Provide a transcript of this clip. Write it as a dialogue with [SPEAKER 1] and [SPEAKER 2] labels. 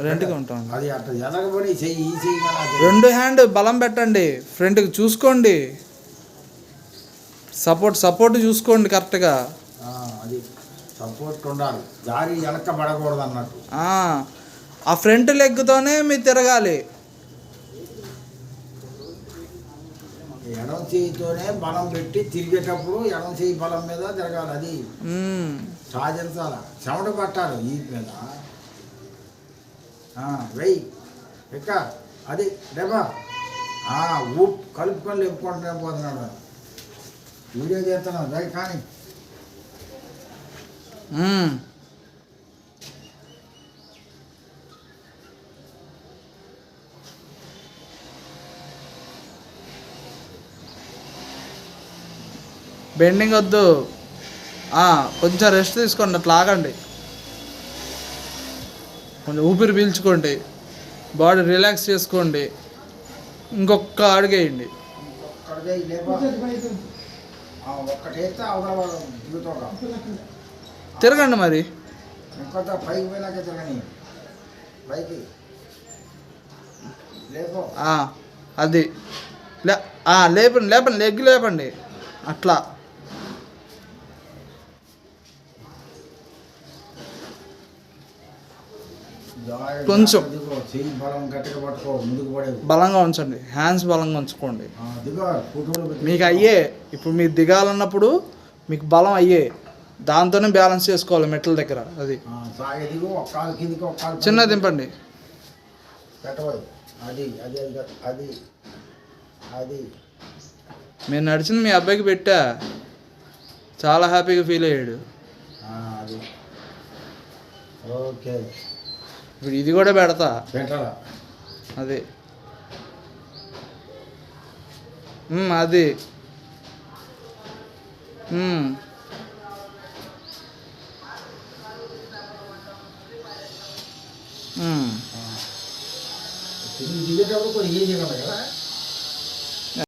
[SPEAKER 1] రెండుగా ఉంటాం.
[SPEAKER 2] అది అట్లా ఎనగబడి చెయ్యి ఈ చెయ్యి మన అది.
[SPEAKER 1] రెండు హ్యాండ్ బలం పెట్టండి. ఫ్రంట్కి చూసుకోండి. సపోర్ట్ సపోర్ట్ చూసుకోండి కరెక్ట్గా.
[SPEAKER 2] అది సపోర్ట్ ఉండాలి. జారి వెనక పడకూడదు అన్నట్టు
[SPEAKER 1] ఆ, ఆ ఫ్రంట్ లెగ్తోనే మీరు తిరగాలి.
[SPEAKER 2] ఎడం చేయితోనే బలం పెట్టి తిరిగేటప్పుడు ఎడం చేయి బలం మీద తిరగాలి అది. సాధించాల చెమట పట్టాలి ఈ మీద. వెయ్యి ఎక్క అది ఆ, ఊప్ కలుపుకొని లేపుకుంటూనే పోతున్నాడు. వీడియో చేస్తున్నాడు దయ కానీ.
[SPEAKER 1] బెండింగ్ వద్దు. కొంచెం రెస్ట్ తీసుకోండి అట్లా ఆగండి. కొంచెం ఊపిరి పీల్చుకోండి. బాడీ రిలాక్స్ చేసుకోండి. ఇంకొక అడుగేయండి. తిరగండి మరి. అది. లే లేపండి లేపండి లెగ్ లేపండి. అట్లా. కొంచెం. బలంగా ఉంచండి. హ్యాండ్స్ బలంగా ఉంచుకోండి. మీకు అయ్యే ఇప్పుడు మీరు దిగాలన్నప్పుడు మీకు బలం అయ్యే దాంతోనే బ్యాలెన్స్ చేసుకోవాలి మెట్ల దగ్గర అది. చిన్న. దింపండి. మీరు నడిచింది మీ అబ్బాయికి పెట్టా. చాలా హ్యాపీగా ఫీల్ అయ్యాడు.
[SPEAKER 2] ఓకే.
[SPEAKER 1] ఇప్పుడు ఇది కూడా పెడతా. అది. అది.
[SPEAKER 2] దిగేటప్పుడు కొంచెం కదా?